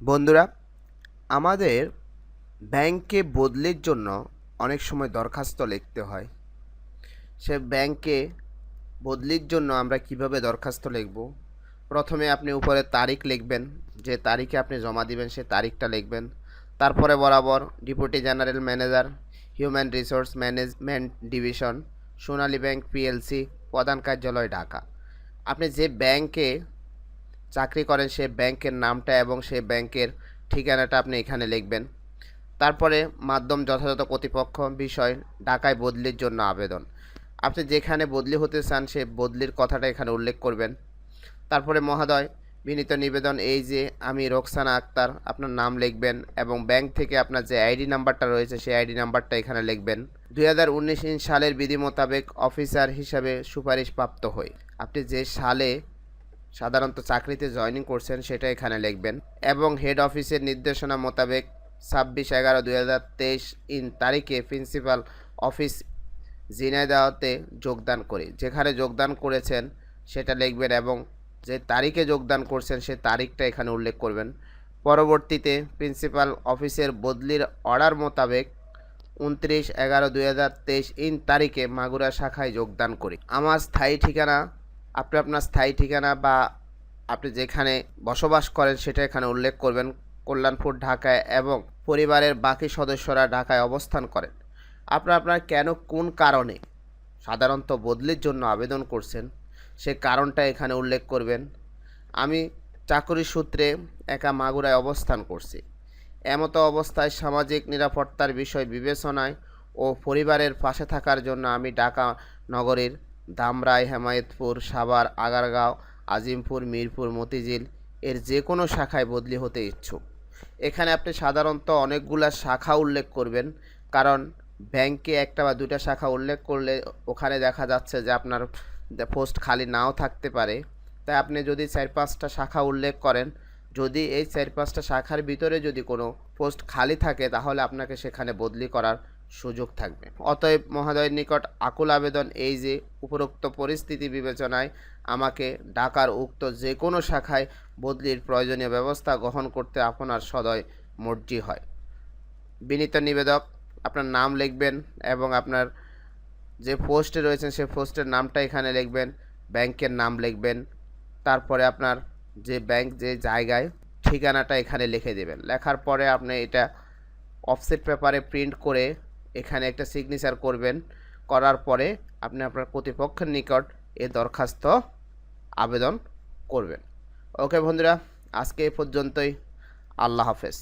বন্ধুরা, আমাদের ব্যাংকে বদলির জন্য অনেক সময় দরখাস্ত লিখতে হয়। সে ব্যাংকে বদলির জন্য আমরা কীভাবে দরখাস্ত লিখব? প্রথমে আপনি উপরে তারিখ লিখবেন, যে তারিখে আপনি জমা দিবেন সে তারিখটা লিখবেন। তারপরে বরাবর deputy general manager human resource management division Sonali bank PLC প্রধান কার্যালয় ঢাকা। আপনি যে ব্যাংকে চাকরি করেন সে ব্যাংকের নামটা এবং সে ব্যাংকের ঠিকানাটা আপনি এখানে লিখবেন। তারপরে মাধ্যম যথাযথ কর্তৃপক্ষ বিষয় ঢাকায় বদলির জন্য আবেদন। আপনি যেখানে বদলি হতে চান সে বদলির কথাটা এখানে উল্লেখ করবেন। তারপরে মহোদয়, বিনীত নিবেদন এই যে আমি রোকসানা আক্তার, আপনার নাম লিখবেন এবং ব্যাংক থেকে আপনার যে আইডি নাম্বারটা রয়েছে সেই আইডি নাম্বারটা এখানে লিখবেন। দুই হাজার উনিশ সালের বিধি মোতাবেক অফিসার হিসাবে সুপারিশ প্রাপ্ত হই। আপনি যে সালে সাধারণত চাকরিতে জয়েনিং করছেন সেটা এখানে লিখবেন এবং হেড অফিসের নির্দেশনা মোতাবেক ছাব্বিশ এগারো দুই হাজার তেইশ ইন তারিখে প্রিন্সিপাল অফিস ঝিনাইদহতে যোগদান করি। যেখানে যোগদান করেছেন সেটা লিখবেন এবং যে তারিখে যোগদান করছেন সে তারিখটা এখানে উল্লেখ করবেন। পরবর্তীতে প্রিন্সিপাল অফিসের বদলির অর্ডার মোতাবেক উনত্রিশ এগারো দুই হাজার তেইশ ইন তারিখে মাগুরা শাখায় যোগদান করি। আমার স্থায়ী ঠিকানা আপনি আপনার স্থায়ী ঠিকানা বা আপনি যেখানে বসবাস করেন সেটা এখানে উল্লেখ করবেন। কল্যাণপুর, ঢাকায় এবং পরিবারের বাকি সদস্যরা ঢাকায় অবস্থান করেন। আপনার আপনার কেন কোন কারণে সাধারণত বদলির জন্য আবেদন করছেন? সে কারণটা এখানে উল্লেখ করবেন। আমি চাকরি সূত্রে একা মাগুরায় অবস্থান করছি। এমত অবস্থায় সামাজিক নিরাপত্তার বিষয় বিবেচনায় ও পরিবারের পাশে থাকার জন্য আমি ঢাকা নগরীর ধামরাই হেমায়েতপুর, সাভার, আগারগাঁও, আজিমপুর, মিরপুর, মতিঝিল এর যে কোনো শাখায় বদলি হতে ইচ্ছুক। এখানে আপনি সাধারণত অনেকগুলা শাখা উল্লেখ করবেন, কারণ ব্যাংকে একটা বা দুটা শাখা উল্লেখ করলে ওখানে দেখা যাচ্ছে যে আপনার পোস্ট খালি নাও থাকতে পারে। তাই আপনি যদি চার পাঁচটা শাখা উল্লেখ করেন, যদি এই চার পাঁচটা শাখার ভিতরে যদি কোনো পোস্ট খালি থাকে, তাহলে আপনাকে সেখানে বদলি করার সুযোগ থাকবে। অতএব মহোদয়ের নিকট আকুল আবেদন এই যে, উপরোক্ত পরিস্থিতি বিবেচনায় আমাকে ঢাকার উক্ত যে কোনো শাখায় বদলির প্রয়োজনীয় ব্যবস্থা গ্রহণ করতে আপনার সদয় মর্জি হয়। বিনীত নিবেদক, আপনার নাম লিখবেন এবং আপনার যে পোস্টে রয়েছেন সেই পোস্টের নামটা এখানে লিখবেন, ব্যাংকের নাম লিখবেন, তারপরে আপনার যে ব্যাংক, যে জায়গায় ঠিকানাটা এখানে লিখে দেবেন। লেখার পরে আপনি এটা অফসেট পেপারে প্রিন্ট করে এখানে একটা সিগনেচার করবেন। করার পরে আপনি আপনার কর্তৃপক্ষের নিকট এ দরখাস্ত আবেদন করবেন। ওকে বন্ধুরা, আজকে এ পর্যন্তই। আল্লাহ হাফেজ।